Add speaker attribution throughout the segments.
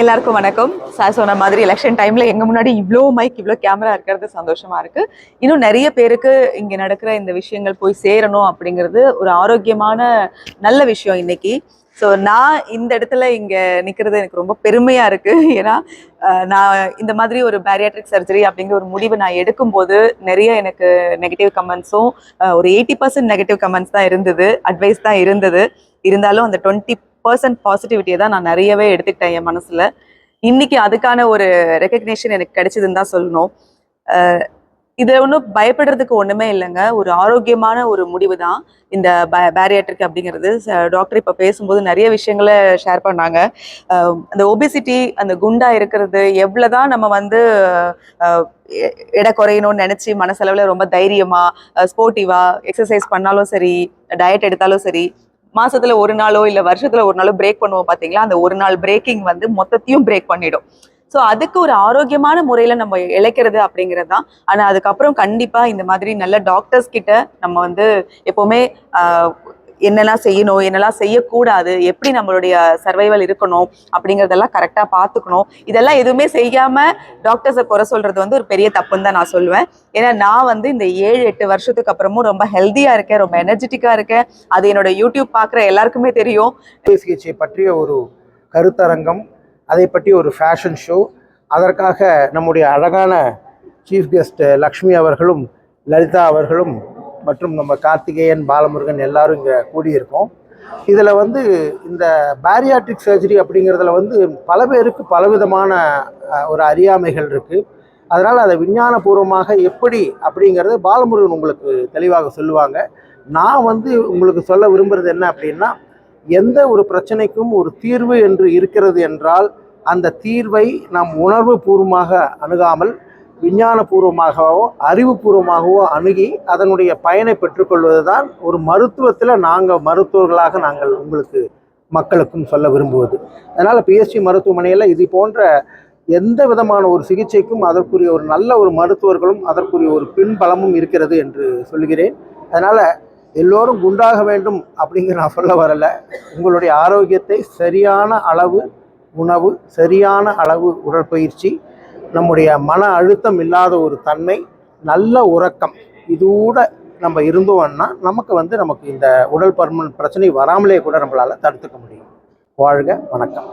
Speaker 1: எல்லாருக்கும் வணக்கம். சார் சொன்ன மாதிரி எலெக்ஷன் டைம்ல எங்க முன்னாடி இவ்வளோ மைக் இவ்வளோ கேமரா இருக்கிறது சந்தோஷமா இருக்கு. இன்னும் நிறைய பேருக்கு இங்க நடக்கிற இந்த விஷயங்கள் போய் சேரணும் அப்படிங்கிறது ஒரு ஆரோக்கியமான நல்ல விஷயம் இன்னைக்கு. ஸோ நான் இந்த இடத்துல இங்க நிக்கிறது எனக்கு ரொம்ப பெருமையா இருக்கு. ஏன்னா நான் இந்த மாதிரி ஒரு பேரியாட்ரிக் சர்ஜரி அப்படிங்கிற ஒரு முடிவு நான் எடுக்கும்போது நிறைய எனக்கு நெகட்டிவ் கமெண்ட்ஸும் ஒரு எயிட்டி பர்சன்ட் நெகட்டிவ் கமெண்ட்ஸ் தான் இருந்தது அட்வைஸ் தான் இருந்தது. இருந்தாலும் அந்த டுவெண்ட்டி பர்சன்ட் பாசிட்டிவிட்டியை தான் நான் நிறையவே எடுத்துக்கிட்டேன் என் மனசில். இன்னைக்கு அதுக்கான ஒரு ரெக்கக்னேஷன் எனக்கு கிடைச்சதுன்னு தான் சொல்லணும். இதில் ஒன்றும் பயப்படுறதுக்கு ஒன்றுமே இல்லைங்க. ஒரு ஆரோக்கியமான ஒரு முடிவு தான் இந்த பேரியாட்ரிக் அப்படிங்கிறது. டாக்டர் இப்போ பேசும்போது நிறைய விஷயங்களை ஷேர் பண்ணாங்க. அந்த ஒபிசிட்டி அந்த குண்டா இருக்கிறது எவ்வளவுதான் நம்ம வந்து எடை குறையணும்னு நினச்சி மனசளவில் ரொம்ப தைரியமாக ஸ்போர்ட்டிவாக எக்ஸசைஸ் பண்ணாலும் சரி டயட் எடுத்தாலும் சரி மாசத்துல ஒரு நாளோ இல்ல வருஷத்துல ஒரு நாளோ பிரேக் பண்ணுவோம் பாத்தீங்களா? அந்த ஒரு நாள் பிரேக்கிங் வந்து மொத்தத்தையும் பிரேக் பண்ணிடும். ஸோ அதுக்கு ஒரு ஆரோக்கியமான முறையில நம்ம இழைக்கிறது அப்படிங்கிறது தான். ஆனா அதுக்கப்புறம் கண்டிப்பா இந்த மாதிரி நல்ல டாக்டர்ஸ் கிட்ட நம்ம வந்து எப்பவுமே ஆஹ், என்னெல்லாம் செய்யணும் என்னெல்லாம் செய்யக்கூடாது எப்படி நம்மளுடைய சர்வைவல் இருக்கணும் அப்படிங்கறதெல்லாம் கரெக்டா பார்த்துக்கணும். இதெல்லாம் எதுவுமே செய்யாம டாக்டர்ஸை குறை சொல்றது வந்து ஒரு பெரிய தப்புன்னு தான் நான் சொல்லுவேன். ஏன்னா நான் வந்து இந்த ஏழு எட்டு வருஷத்துக்கு அப்புறமும் ரொம்ப ஹெல்த்தியா இருக்கேன் ரொம்ப எனர்ஜெட்டிக்கா இருக்கேன். அது என்னோட யூடியூப் பார்க்குற எல்லாருக்குமே தெரியும்.
Speaker 2: சிகிச்சை பற்றிய ஒரு கருத்தரங்கம் அதை பற்றி ஒரு ஃபேஷன் ஷோ அதற்காக நம்முடைய அழகான சீஃப் கெஸ்ட் லக்ஷ்மி அவர்களும் லலிதா அவர்களும் மற்றும் நம்ம கார்த்திகேயன் பாலமுருகன் எல்லாரும் இங்கே கூடியிருக்கோம். இதில் வந்து இந்த பேரியாட்ரிக் சர்ஜரி அப்படிங்கிறதுல வந்து பல பேருக்கு பலவிதமான ஒரு அறியாமைகள் இருக்குது அதனால் அதை விஞ்ஞானபூர்வமாக எப்படி அப்படிங்கிறத பாலமுருகன் உங்களுக்கு தெளிவாக சொல்லுவாங்க. நான் வந்து உங்களுக்கு சொல்ல விரும்புகிறது என்ன அப்படின்னா எந்த ஒரு பிரச்சனைக்கும் ஒரு தீர்வு என்று இருக்கிறது என்றால் அந்த தீர்வை நாம் உணர்வு பூர்வமாக அணுகாமல் விஞ்ஞானபூர்வமாகவோ அறிவுபூர்வமாகவோ அணுகி அதனுடைய பயனை பெற்றுக்கொள்வது தான் ஒரு மருத்துவத்தில் நாங்கள் மருத்துவர்களாக நாங்கள் உங்களுக்கு மக்களுக்கும் சொல்ல விரும்புவது. அதனால் பிஎஸ்சி மருத்துவமனையில் இது போன்ற எந்த விதமான ஒரு சிகிச்சைக்கும் அதற்குரிய ஒரு நல்ல ஒரு மருத்துவர்களும் அதற்குரிய ஒரு பின்பலமும் இருக்கிறது என்று சொல்கிறேன் அதனால் எல்லோரும் குண்டாக வேண்டும் அப்படிங்கிற நான் சொல்ல வரலை. உங்களுடைய ஆரோக்கியத்தை சரியான அளவு உணவு சரியான அளவு உடற்பயிற்சி நம்முடைய மன அழுத்தம் இல்லாத ஒரு தன்மை நல்ல உறக்கம் இதோட நம்ம இருந்தோம்னா நமக்கு வந்து நமக்கு இந்த உடல் பருமன் பிரச்சனை வராமலே கூட நம்மளால் தடுத்துக்க முடியும். வாழ்க வணக்கம்.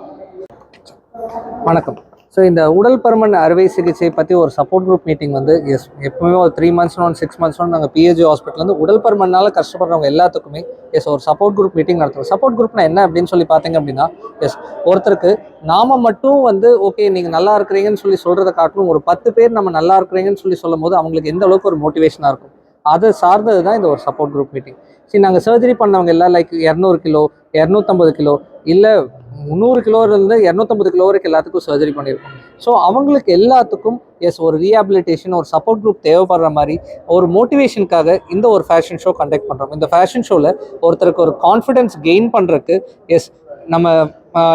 Speaker 3: வணக்கம். ஸோ இந்த உடல் பருமன் அறுவை சிகிச்சை பற்றி ஒரு சப்போர்ட் குரூப் மீட்டிங் வந்து எஸ் எப்பவுமே ஒரு three months one six months one நாங்கள் பிஹெச்சி ஹாஸ்பிட்டல் வந்து உடல் பருமனால் கஷ்டப்படுறவங்க எல்லாத்துக்குமே எஸ் ஒரு சப்போர்ட் குரூப் மீட்டிங் நடத்துவோம் சப்போர்ட் குரூப்னா என்ன அப்படின்னு சொல்லி பார்த்தீங்க அப்படின்னா எஸ் ஒருத்தருக்கு நாம மட்டும் வந்து ஓகே நீங்கள் நல்லா இருக்கிறீங்கன்னு சொல்லி சொல்கிறத காட்டிலும் ஒரு பத்து பேர் நம்ம நல்லா இருக்கிறீங்கன்னு சொல்லி சொல்லும் போது அவங்களுக்கு எந்த அளவுக்கு ஒரு மோட்டிவேஷனாக இருக்கும்? அதை சார்ந்தது தான் இந்த ஒரு சப்போர்ட் குரூப் மீட்டிங் சரி நாங்கள் சர்ஜரி பண்ணவங்க எல்லாம் லைக் இரநூறு கிலோ இரநூத்தம்பது கிலோ இல்லை முந்நூறு கிலோலேருந்து இரநூத்தம்பது கிலோ வரைக்கும் எல்லாத்துக்கும் சர்ஜரி பண்ணியிருக்கோம். ஸோ அவங்களுக்கு எல்லாத்துக்கும் எஸ் ஒரு ரீஹாபிலிட்டேஷன் ஒரு சப்போர்ட் குரூப் தேவைப்படுற மாதிரி ஒரு மோட்டிவேஷனுக்காக இந்த ஒரு ஃபேஷன் ஷோ கண்டக்ட் பண்ணுறோம் இந்த ஃபேஷன் ஷோவில் ஒருத்தருக்கு ஒரு கான்ஃபிடென்ஸ் கெயின் பண்ணுறதுக்கு எஸ் நம்ம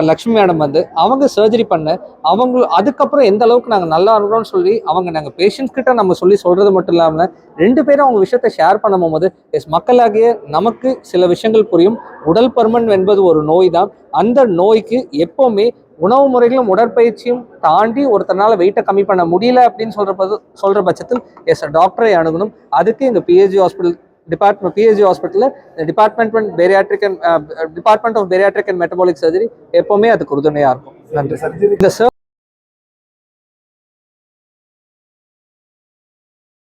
Speaker 3: லக்ஷ்மி மேடம் வந்து அவங்க சர்ஜரி பண்ண அவங்க அதுக்கப்புறம் எந்த அளவுக்கு நாங்கள் நல்லா இருக்கிறோம்னு சொல்லி அவங்க நாங்கள் பேஷண்ட்ஸ் கிட்ட நம்ம சொல்லி சொல்கிறது மட்டும் இல்லாமல் ரெண்டு பேரும் அவங்க விஷயத்தை ஷேர் பண்ணும் போது எஸ் மக்களாகிய நமக்கு சில விஷயங்கள் புரியும். உடல் பருமன் என்பது ஒரு நோய் தான். அந்த நோய்க்கு எப்போவுமே உணவு முறைகளும் உடற்பயிற்சியும் தாண்டி ஒருத்தனால வெயிட்டை கம்மி பண்ண முடியல அப்படின்னு சொல்ற பது- சொல்ற பட்சத்தில் எஸ் டாக்டரை அணுகணும். அதுக்கு இந்த பிஹெச்சி ஹாஸ்பிட்டல் டிபார்ட்மெண்ட் பிஹெச்சி ஹாஸ்பிட்டலில் department bariatric and department of bariatric and metabolic surgery எப்போவுமே அதுக்கு உறுதுணையாக இருக்கும். நன்றி. இந்த